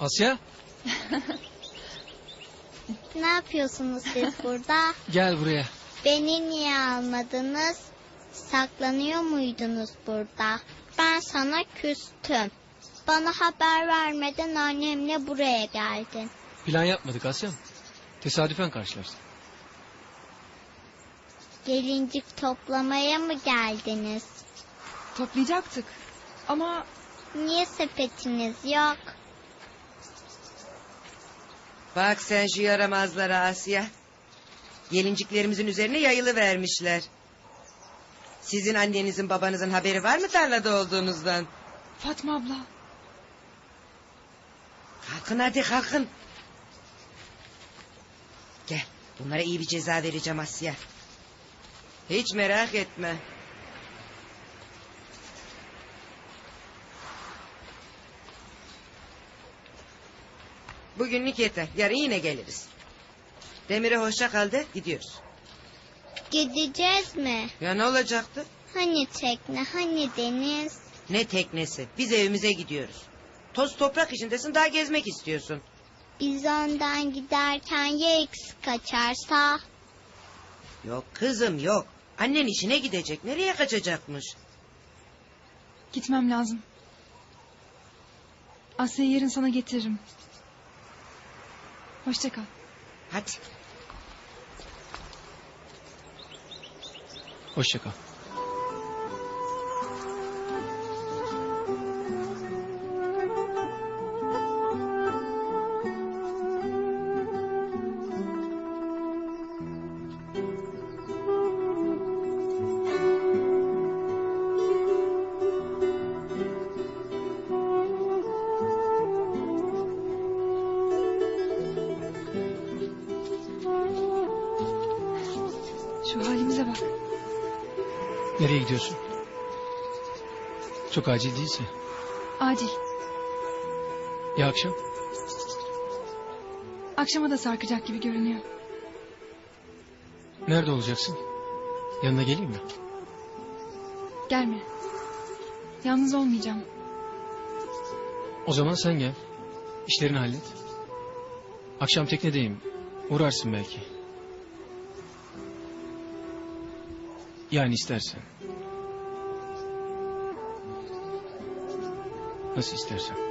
Asya Ne yapıyorsunuz siz burada? gel buraya. Beni niye almadınız? Saklanıyor muydunuz burada? Ben sana küstüm. Bana haber vermeden annemle buraya geldin. Plan yapmadık Asya. Tesadüfen karşılaştık. Gelincik toplamaya mı geldiniz? Toplayacaktık. Ama Niye sepetiniz yok? Bak sen şu yaramazlara Asya. Gelinciklerimizin üzerine yayılı vermişler. Sizin annenizin babanızın haberi var mı tarlada olduğunuzdan? Fatma abla. Kalkın hadi kalkın. Gel bunlara iyi bir ceza vereceğim Asya. Hiç merak etme. Bugünlük yeter. Yarın yine geliriz. Demir'e hoşça kal de gidiyoruz. Gideceğiz mi? Ya ne olacaktı? Hani tekne, hani deniz? Ne teknesi? Biz evimize gidiyoruz. Toz toprak içindesin daha gezmek istiyorsun. Biz önden giderken ya eksik kaçarsa? Yok kızım yok. Annen işine gidecek. Nereye kaçacakmış? Gitmem lazım. Asya'yı yarın sana getiririm. Hoşça kal. Hadi. Hoşça kal. Nereye gidiyorsun? Çok acil değilse. Acil. Ya akşam? Akşama da sarkacak gibi görünüyor. Nerede olacaksın? Yanına geleyim mi? Gelme. Yalnız olmayacağım. O zaman sen gel. İşlerini hallet. Akşam teknedeyim. Uğrarsın belki. Yani istersen. Nasıl istersen.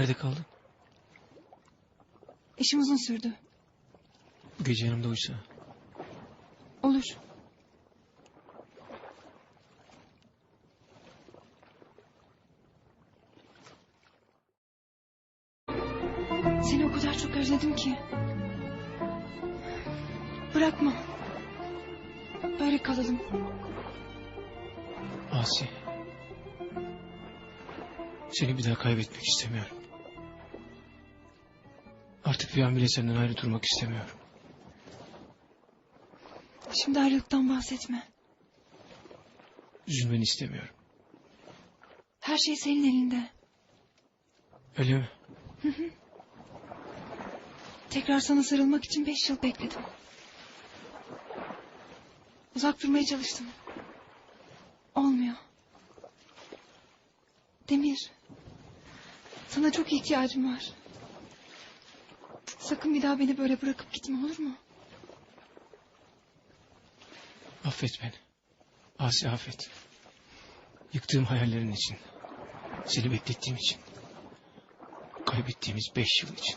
Nerede kaldın? İşim uzun sürdü. Gece yanımda uysa. Olur. Seni o kadar çok özledim ki. Bırakma. Böyle kalalım. Asi. Seni bir daha kaybetmek istemiyorum. Artık bir an bile senden ayrı durmak istemiyorum. Şimdi ayrılıktan bahsetme. Üzülmeni istemiyorum. Her şey senin elinde. Öyle mi? Tekrar sana sarılmak için beş yıl bekledim. Uzak durmaya çalıştım. Olmuyor. Demir. Sana çok ihtiyacım var. Sakın bir daha beni böyle bırakıp gitme olur mu? Affet beni. Asi affet. Yıktığım hayallerin için. Seni beklettiğim için. Kaybettiğimiz beş yıl için.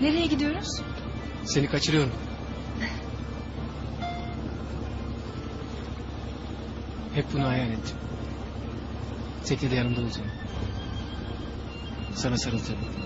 Nereye gidiyoruz? Seni kaçırıyorum. Hep bunu hayal ettim. Teknede yanımda olduğunu. Sana sarıldığımı.